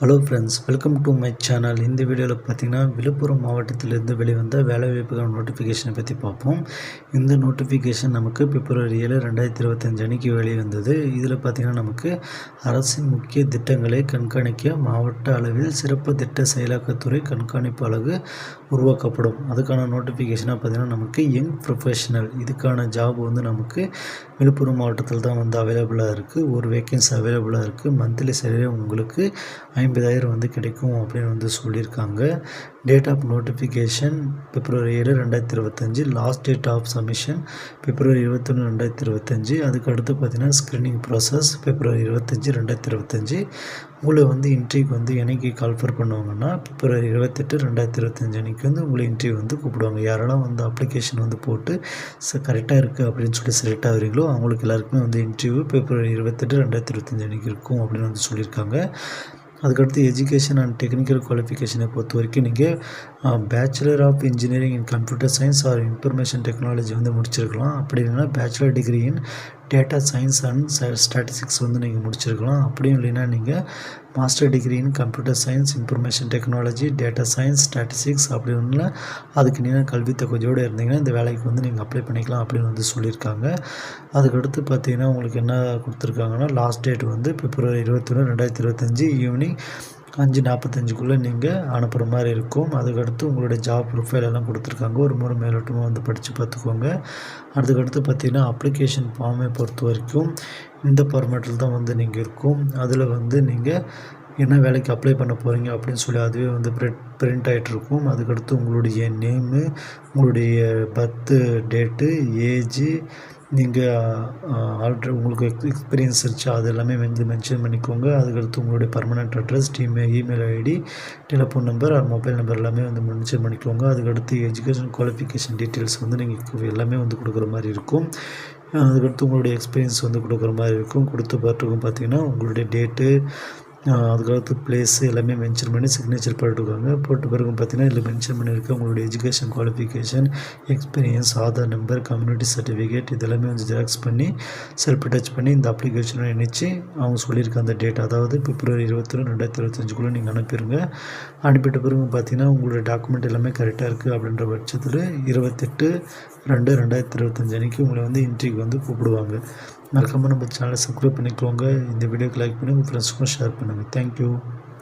Hello friends welcome to my channel இந்த வீடியோவில் பார்த்தீங்கன்னா விழுப்புரம் மாவட்டத்திலிருந்து வெளிவந்த வேலைவாய்ப்புகள் நோட்டிஃபிகேஷனை பற்றி பார்ப்போம். இந்த நோட்டிஃபிகேஷன் நமக்கு பிப்ரவரி ஏழு ரெண்டாயிரத்தி இருபத்தஞ்சு அன்னைக்கு வெளிவந்தது. இதில் பார்த்தீங்கன்னா நமக்கு அரசின் முக்கிய திட்டங்களை கண்காணிக்க மாவட்ட அளவில் சிறப்பு திட்ட செயலாக்கத்துறை கண்காணிப்பு அலகு உருவாக்கப்படும். அதுக்கான நோட்டிஃபிகேஷனாக பார்த்தீங்கன்னா நமக்கு யங் ப்ரொஃபஷனல் இதுக்கான ஜாப் வந்து நமக்கு விழுப்புரம் மாவட்டத்தில் தான் வந்து அவைலபிளாக இருக்குது ஒரு வேக்கன்சி அவைலபிளாக இருக்குது மந்த்லி சேலரி உங்களுக்கு ஐம்பதாயிரம் வந்து கிடைக்கும் அப்படின்னு வந்து சொல்லியிருக்காங்க. டேட் ஆஃப் நோட்டிஃபிகேஷன் பிப்ரவரி ஏழு ரெண்டாயிரத்தி இருபத்தஞ்சி. Last date of submission February இருபத்தொன்று ரெண்டாயிரத்தி இருபத்தஞ்சி. அதுக்கு அடுத்து பார்த்தீங்கன்னா ஸ்க்ரீனிங் ப்ராசஸ் பிப்ரவரி இருபத்தஞ்சி ரெண்டாயிரத்தி இருபத்தஞ்சி. உங்களை வந்து இன்ட்ரிக்கு வந்து என்னைக்கு கால்ஃபர் பண்ணுவாங்கன்னா பிப்ரவரி இருபத்தெட்டு ரெண்டாயிரத்தி இருபத்தஞ்சி அன்றைக்கி வந்து உங்களை இன்டர்வியூ வந்து கூப்பிடுவாங்க. யாரெல்லாம் வந்து அப்ளிகேஷன் வந்து போட்டு ச கரெக்டாக இருக்குது அப்படின்னு சொல்லி செலக்ட் ஆகுறீங்களோ அவங்களுக்கு எல்லாருக்குமே வந்து இன்டர்வியூ பிப்ரவரி இருபத்தெட்டு ரெண்டாயிரத்தி இருபத்தஞ்சி அன்றைக்கி இருக்கும் அப்படின்னு வந்து சொல்லியிருக்காங்க. அதுக்கடுத்து எஜுகேஷன் அண்ட் டெக்னிக்கல் குவாலிஃபிகேஷனை பொறுத்த வரைக்கும் நீங்கள் bachelor of engineering in computer science or information technology வந்து முடிச்சிருக்கலாம். அப்படி இல்லைன்னா bachelor degree in data science and statistics வந்து நீங்கள் முடிச்சிருக்கலாம். அப்படியும் இல்லைன்னா நீங்கள் master degree in computer science information technology data science statistics அப்படின்னு அதுக்கு நீங்கள் கல்வி தகுதியோடு இருந்தீங்கன்னா இந்த வேலைக்கு வந்து நீங்கள் அப்ளை பண்ணிக்கலாம் அப்படின்னு வந்து சொல்லியிருக்காங்க. அதுக்கடுத்து பார்த்தீங்கன்னா உங்களுக்கு என்ன கொடுத்துருக்காங்கன்னா லாஸ்ட் டேட் வந்து பிப்ரவரி இருபத்தொன்று ரெண்டாயிரத்தி இருபத்தஞ்சி ஈவினிங் அஞ்சு நாற்பத்தஞ்சுக்குள்ளே நீங்கள் அனுப்புகிற மாதிரி இருக்கும். அதுக்கடுத்து உங்களுடைய ஜாப் ப்ரொஃபைல் எல்லாம் கொடுத்துருக்காங்க. ஒரு முறை மேலோட்டமாக வந்து படித்து பார்த்துக்கோங்க. அதுக்கடுத்து பார்த்தீங்கன்னா அப்ளிகேஷன் ஃபார்மை பொறுத்த வரைக்கும் இந்த ஃபார்மேட்டில் தான் வந்து நீங்கள் இருக்கும். அதில் வந்து நீங்கள் என்ன வேலைக்கு அப்ளை பண்ண போகிறீங்க அப்படின்னு சொல்லி அதுவே வந்து பிரிண்ட் பிரிண்ட் ஆகிட்ருக்கும் அதுக்கடுத்து உங்களுடைய நேமு உங்களுடைய பர்த்து டேட்டு ஏஜு நீங்கள் ஆல்ரெடி உங்களுக்கு எக்ஸ்பீரியன்ஸ் இருந்துச்சு? அது எல்லாமே வந்து மென்ஷன் பண்ணிக்கோங்க. அதுக்கடுத்து உங்களுடைய பர்மனெண்ட் அட்ரஸ் டீமே email ID telephone number mobile number எல்லாமே வந்து மென்ஷன் பண்ணிக்கோங்க. அதுக்கடுத்து எஜுகேஷன் குவாலிஃபிகேஷன் டீட்டெயில்ஸ் வந்து நீங்கள் எல்லாமே வந்து கொடுக்குற மாதிரி இருக்கும். அதுக்கடுத்து உங்களுடைய எக்ஸ்பீரியன்ஸ் வந்து கொடுக்குற மாதிரி இருக்கும். கொடுத்து பார்த்துக்கும் பார்த்தீங்கன்னா உங்களுடைய டேட்டு அதுக்கடுத்து ப்ளேஸு எல்லாமே மென்ஷன் பண்ணி சிக்னேச்சர் போட்டுருக்காங்க. போட்ட பிறகு பார்த்தீங்கன்னா இதில் மென்ஷன் பண்ணியிருக்கு உங்களுடைய education qualification experience Aadhaar number community certificate இதெல்லாமே வந்து ஜெராக்ஸ் பண்ணி செல்ஃப் டச் பண்ணி இந்த அப்ளிகேஷனை இணைச்சி அவங்க சொல்லியிருக்க அந்த டேட் அதாவது பிப்ரவரி இருபத்தொன்று ரெண்டாயிரத்தி இருபத்தஞ்சுக்குள்ளே நீங்கள் அனுப்பிடுங்க அனுப்பிட்ட பிறகு பார்த்தீங்கன்னா உங்களுடைய டாக்குமெண்ட் எல்லாமே கரெக்டாக இருக்குது அப்படின்ற பட்சத்தில் இருபத்தெட்டு ரெண்டு ரெண்டாயிரத்தி இருபத்தஞ்சு அன்றைக்கி உங்களை வந்து இன்ட்ரிக்கு வந்து கூப்பிடுவாங்க. மறக்காமல் நம்ம சேனலை சப்ஸ்கிரைப் பண்ணிக்கோங்க. இந்த வீடியோக்கு லைக் பண்ணி உங்கள் ஃப்ரெண்ட்ஸுக்கும் ஷேர் பண்ணுங்கள் தேங்க்யூ